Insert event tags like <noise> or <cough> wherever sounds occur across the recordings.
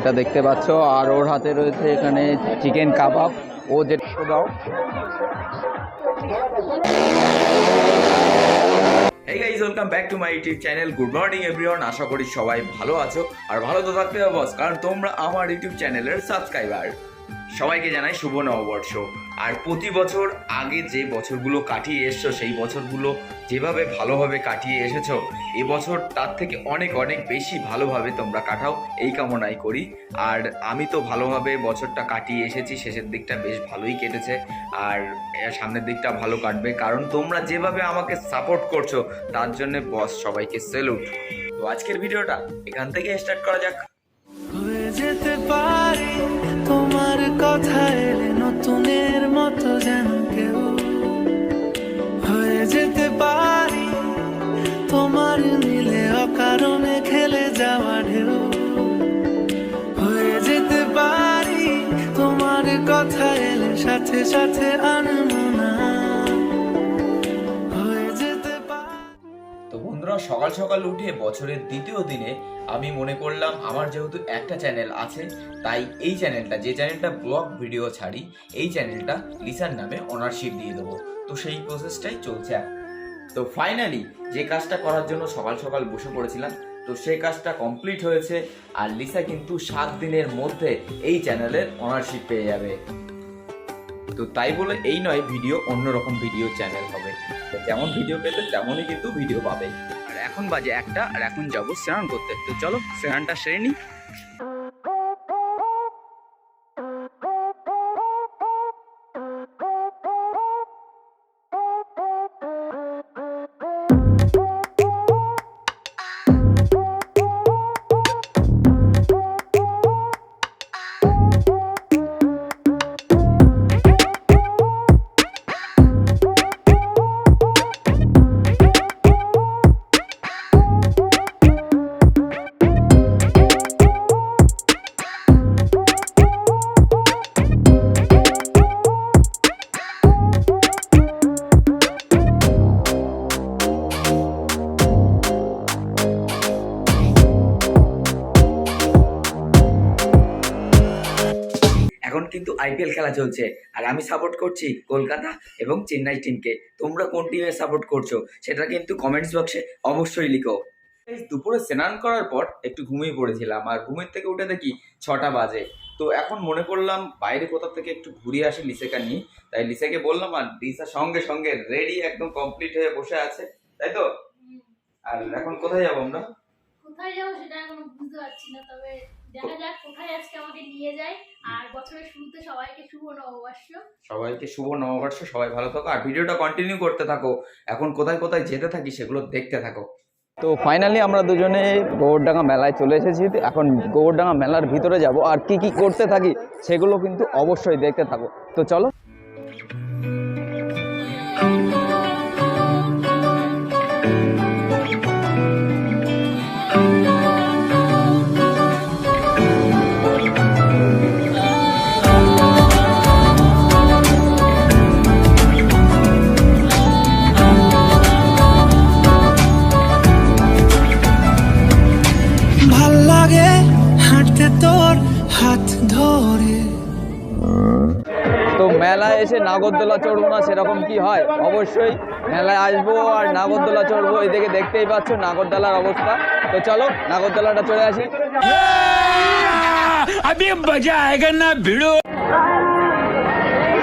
এটা দেখতে পাচ্ছ, আর ওর হাতে রয়েছে এখানে চিকেন কাবাব। ও যেটা দাও back to my YouTube channel good morning আশা করি সবাই ভালো আছো। আর ভালো তো থাকতে বস কারণ তোমরা আমার ইউটিউব চ্যানেলের সাবস্ক্রাইবার সবাইকে জানাই শুভ নববর্ষ। আর প্রতি বছর আগে যে বছরগুলো কাটিয়ে এসছো, সেই বছরগুলো যেভাবে ভালোভাবে কাটিয়ে এসেছ এবছর তার থেকে অনেক অনেক বেশি ভালোভাবে তোমরা কাটাও, এই কামনাই করি। আর আমি তো ভালোভাবে বছরটা কাটিয়ে এসেছি, শেষের দিকটা বেশ ভালোই কেটেছে। আর সামনের দিকটা ভালো কাটবে, কারণ তোমরা যেভাবে আমাকে সাপোর্ট করছ, তার জন্য বস সবাইকে সেলুট তো আজকের ভিডিওটা এখান থেকে স্টার্ট করা যাক। যেতে পারি। তোমার কথা এলে নতুনের মতো যেন কেউ হয়ে যেতে পারি। তোমার মিলে অকারণে খেলে যাওয়া ঢেউ হয়ে যেতে পারি। তোমার কথা এলে সাথে সাথে আনমো না তো বন্ধুরা, সকাল সকাল উঠে বছরের দ্বিতীয় দিনে আমি মনে করলাম আমার যেহেতু একটা চ্যানেল আছে, তাই এই চ্যানেলটা, যে চ্যানেলটা ব্লগ ভিডিও ছাড়ি, এই চ্যানেলটা লিসার নামে অনারশিপ দিয়ে দেবো। তো সেই প্রসেসটাই চলছে তো ফাইনালি যে কাজটা করার জন্য সকাল সকাল বসে পড়েছিলাম, তো সেই কাজটা কমপ্লিট হয়েছে, আর লিসা কিন্তু সাত দিনের মধ্যে এই চ্যানেলের অনারশিপ পেয়ে যাবে। তো তাই বলে এই নয়, ভিডিও অন্যরকম ভিডিও চ্যানেল হবে। যেমন ভিডিও পেতে তেমনই কিন্তু ভিডিও পাবে। এখন বাজে একটা আর এখন যাব স্নান করতে। তো চলো স্নানটা সেরে নিই এখন কিন্তু আইপিএল খেলা চলছে। আর আমি সাপোর্ট করছি কলকাতা এবং চেন্নাই টিমকে তোমরা কোন টিমে সাপোর্ট করছ সেটা কিন্তু কমেন্টস বক্সে অবশ্যই লিখো। দুপুরে স্নান করার পর একটু ঘুমিয়ে পড়েছিলাম আর ঘুমের থেকে উঠে দেখি ছটা বাজে। তো এখন মনে করলাম বাইরে কোথাও থেকে একটু ঘুরে আসি লিসেকা নিয়ে। তাই লিসাকে বললাম আর লিসা সঙ্গে সঙ্গে রেডি একদম কমপ্লিট হয়ে বসে আছে। তাই তো? আর এখন কোথায় যাব আমরা? কোথায় যাব সেটা এখনও বুঝতে পারছি না তবে দেখা যাক কোথায় আজকে আমাকে নিয়ে যায়। আর বছরের শুরুতে সবাইকে শুভ নববর্ষ। সবাইকে শুভ নববর্ষ সবাই ভালো থাকো। আর ভিডিওটা কন্টিনিউ করতে থাকো। এখন কোথায় কোথায় যেতে থাকি সেগুলো দেখতে থাকো। তো ফাইনালি আমরা দুজনে গোবরডাঙ্গা মেলায় চলে এসেছি। তো এখন গোবরডাঙ্গা মেলার ভিতরে যাব। আর কি কি করতে থাকি সেগুলো কিন্তু অবশ্যই দেখতে থাকো। তো চলো। এসে নাগরদোলা চড়বো না সেরকম কি হয় অবশ্যই মেলায় আসবো আর নাগরদোলা চড়বো এদিকে দেখতেই পাচ্ছ নাগরদোলার অবস্থা তো চলো নাগরদোলাটা চড়ে আসি अभी मजा आएगा ना भिड़ो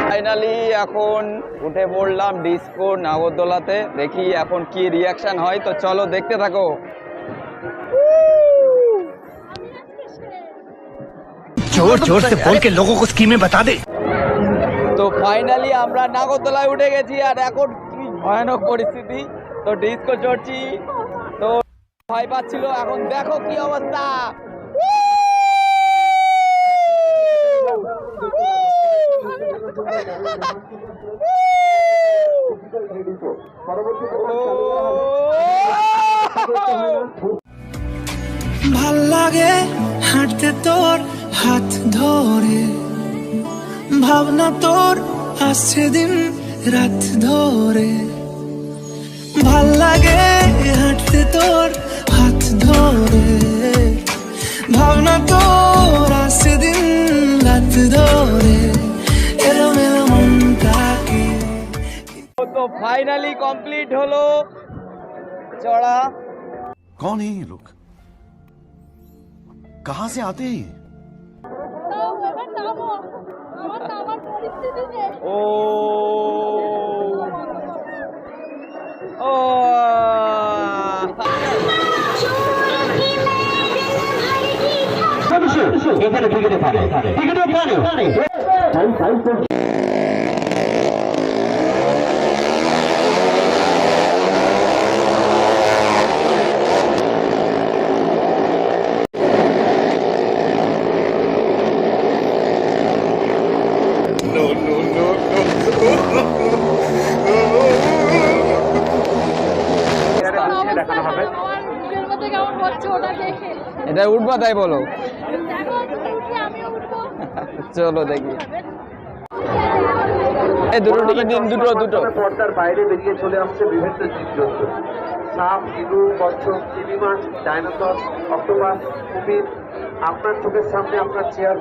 ফাইনালি এখন উঠে পড়লাম ডিস্কো নাগরদোলাতে দেখি এখন কি রিয়াকশন হয় তো চলো দেখতে থাকো जोर जोर से बोल के लोगों को स्कीमें बता दे তো ফাইনালি আমরা নাগরদোলায় উঠে গেছি আর এখন কি ভয়ানক পরিস্থিতি। তো ডিস্কো চড়ছি। তো ভয় পাচ্ছিল, এখন দেখো কি অবস্থা। ভালো লাগে হাঁটতে তোর হাত ধরে। ভাবনা তোর আসছে দিন রাত ধরে। ভালো লাগে হাঁটতে তোর হাত ধরে। ভাবনা তোর আসছে দিন রাত ধরে। এলোমেলো মনটাকে তো ফাইনালি কমপ্লিট হলো। চড়া कौन है ये लोग? कहाँ से आते हैं ये তাও এবার নামো পারে। নামার পরিস্থিতি নেই ও ও আমার বুকের মধ্যে কেমন হচ্ছে ওটা দেখে কোথায় উঠবা তাই বলো। <laughs> চলো দেখি। এই দুটো টিকিট দুটো দুটো। পর্দার বাইরে বেরিয়ে চলে আসছে বিভিন্ন জীবজন্তু সাপ ইঁদুর কচ্ছপ চিনি মাছ ডাইনোসর অক্টোপাস কুমির। আপনার চোখের সামনে আপনার চেয়ার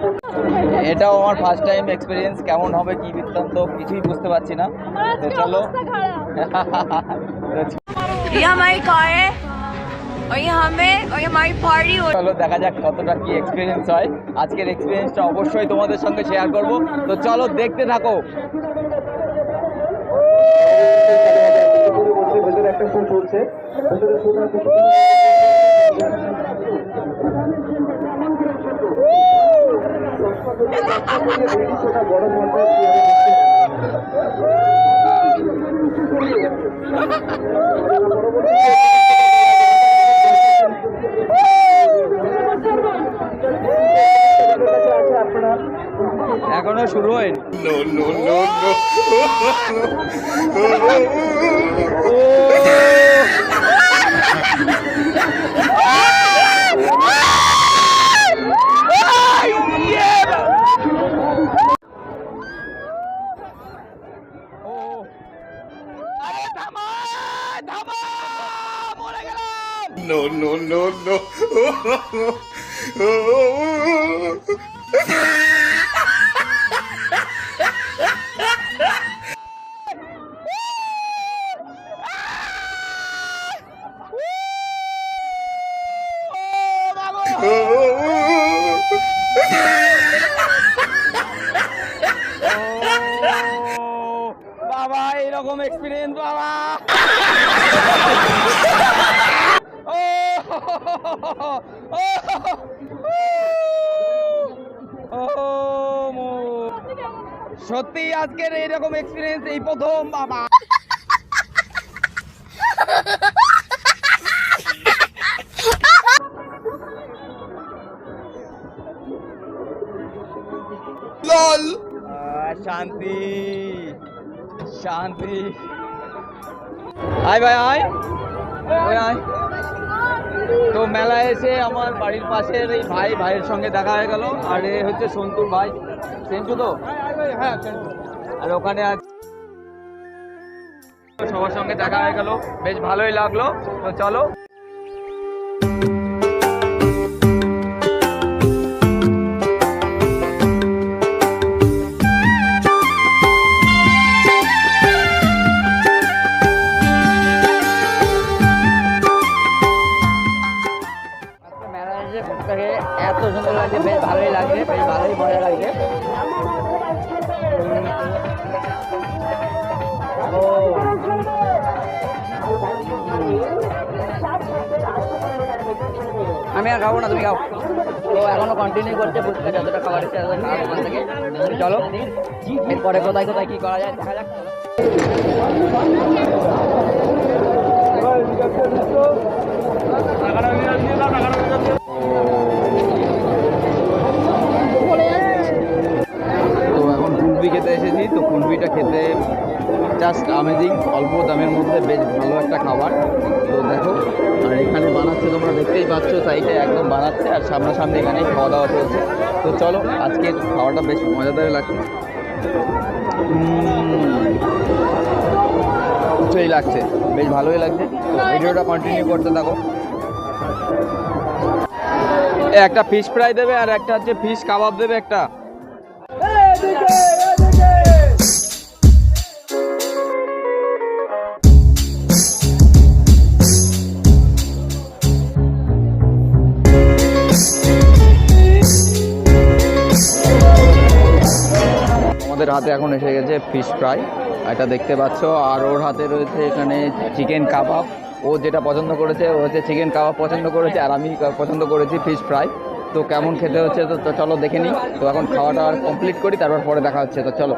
এটাও আমার ফার্স্ট টাইম এক্সপিরিয়েন্স কেমন হবে কি বৃত্তান্ত কিছুই বুঝতে পারছি না। চলো। ইয়া মাই কয়ে और ये हमें और ये हमारी पार्टी हो চলো দেখা যাক কতটা কি এক্সপিরিয়েন্স হয় আজকের এক্সপিরিয়েন্সটা অবশ্যই তোমাদের সঙ্গে শেয়ার করব তো চলো দেখতে থাকো ভেতরে একটা শো চলছে ভেতরে শোটা শোটা বড় <laughs> এখনও শুরু হয়নি? ও, এরকম এক্সপিরিয়েন্স বাবা সত্যি আজকের এইরকম এক্সপিরিয়েন্স এই প্রথম বাবা শান্তি। আয় ভাই, আয়। ওই আয়। তো মেলায় এসে আমার বাড়ির পাশের এই ভাই, ভাইয়ের সঙ্গে দেখা হয়ে গেল। আর এ হচ্ছে সন্তুর ভাই। সেন্টু তো? হ্যাঁ আর ওখানে আজ সবার সঙ্গে দেখা হয়ে গেল। বেশ ভালোই লাগল। তো চলো। এসে ফুটটাকে এত সুন্দর লাগছে, বেশ ভালোই লাগছে, বেশ ভালোই লাগছে। আমি আর খাব না, তুমি খাও। তো এখনও কন্টিনিউ করছে ফুচকা যতটা খাবার ইচ্ছে খাওয়া ওখান থেকে। চলো, এরপরে কোথায় কোথায় কি করা যায়, দেখা যাক। সামনাসামনি এখানে খাওয়া দাওয়া চলছে। তো চলো, আজকে খাওয়াটা বেশ মজাদার লাগছে। সেই লাগছে, বেশ ভালোই লাগছে। তো ভিডিওটা কন্টিনিউ করতে থাকো। একটা ফিশ ফ্রাই দেবে আর একটা হচ্ছে ফিশ কাবাব দেবে একটা। হাতে এখন এসে গেছে ফিশ ফ্রাই এটা দেখতে পাচ্ছ, আর ওর হাতে রয়েছে এখানে চিকেন কাবাব ও যেটা পছন্দ করেছে, ও হচ্ছে চিকেন কাবাব পছন্দ করেছে, আর আমি পছন্দ করেছি ফিশ ফ্রাই তো কেমন খেতে হচ্ছে, তো চলো দেখে নিই। তো এখন খাওয়াটা কমপ্লিট করি, তারপর পরে দেখা হচ্ছে। তো চলো।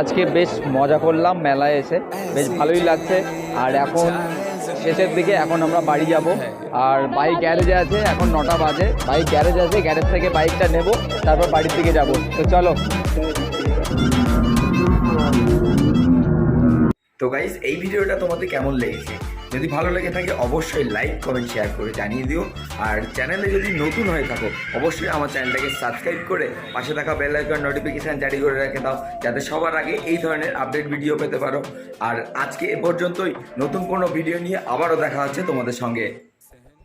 আজকে বেশ মজা করলাম, মেলায় এসে। বেশ ভালোই লাগছে। আর এখন শেষের দিকে এখন আমরা বাড়ি যাব। আর বাইক গ্যারেজে আছে, এখন নটা বাজে। বাইক গ্যারেজ আছে, গ্যারেজ থেকে বাইকটা নেব, তারপর বাড়ির দিকে যাব। তো চলো। তো গাইজ এই ভিডিওটা তোমাদের কেমন লেগেছে? যদি ভালো লেগে থাকে, অবশ্যই লাইক কমেন্ট শেয়ার করে জানিয়ে দিও। আর চ্যানেলে যদি নতুন হয়ে থাকো, অবশ্যই আমার চ্যানেলটাকে সাবস্ক্রাইব করে পাশে থাকা বেল আইকন নোটিফিকেশান জারি করে রেখে দাও, যাতে সবার আগে এই ধরনের আপডেট ভিডিও পেতে পারো। আর আজকে এ পর্যন্তই। নতুন কোনো ভিডিও নিয়ে আবারও দেখা হচ্ছে তোমাদের সঙ্গে।